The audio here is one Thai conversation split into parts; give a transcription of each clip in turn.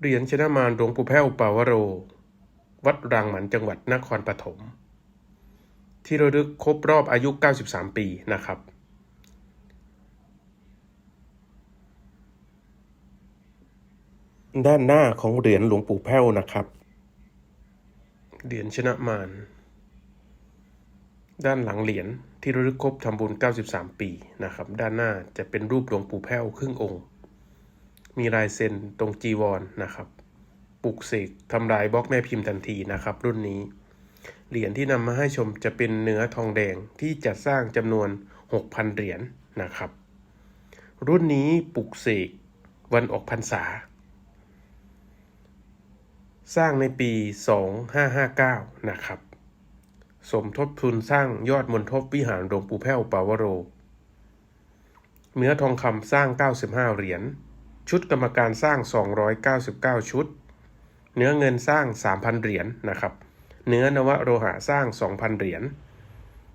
เหรียญชนะมารหลวงปู่แพ้วปาวโร วัดรางหมันจังหวัดนครปฐม ที่ระลึกครบรอบอายุ 93 ปีนะครับ ด้านหน้าของเหรียญหลวงปู่แพ้วนะครับ เหรียญชนะมาร ด้านหลังเหรียญที่ระลึกครบทำบุญ 93 ปีนะครับ ด้านหน้าจะเป็นรูปหลวงปู่แพ้วครึ่งองค์ มีลายเซ็นตรงจีวรนนะครับปลุกเสกทำลายบล็อกแม่พิมพ์ทันทีนะครับ รุ่นนี้ เหรียญที่นำมาให้ชมจะเป็นเนื้อทองแดงที่จัดสร้างจำนวน 6,000 เหรียญนะครับ รุ่นนี้ปลุกเสกวันออกพรรษา สร้างในปี 2559 นะครับ สมทบทุนสร้างยอดมนทบวิหารหลวงปู่แพ้วปาวโร เนื้อทองคำสร้าง 95 เหรียญ ชุดกรรมการสร้าง 299 ชุด เนื้อเงินสร้าง 3,000 เหรียญนะครับ เนื้อนวโลหะสร้าง 2,000 เหรียญ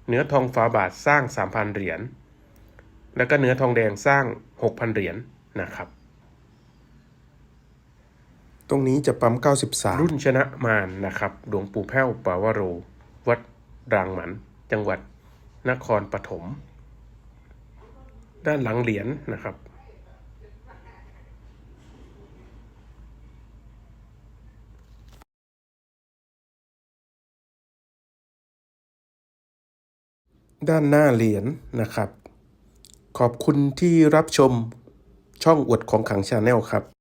เนื้อทองฝาบาทสร้าง 3,000 เหรียญ แล้วก็เนื้อทองแดงสร้าง 6,000 เหรียญนะครับ ตรงนี้จะปั๊ม 93 รุ่นชนะมารนะครับ หลวงปู่แพ้วปาวโร วัดรางหมัน จังหวัดนครปฐม ด้านหลังเหรียญนะครับ ด้านหน้าเหรียญนะครับ ขอบคุณที่รับชมช่องอวดของขังชาแนลครับ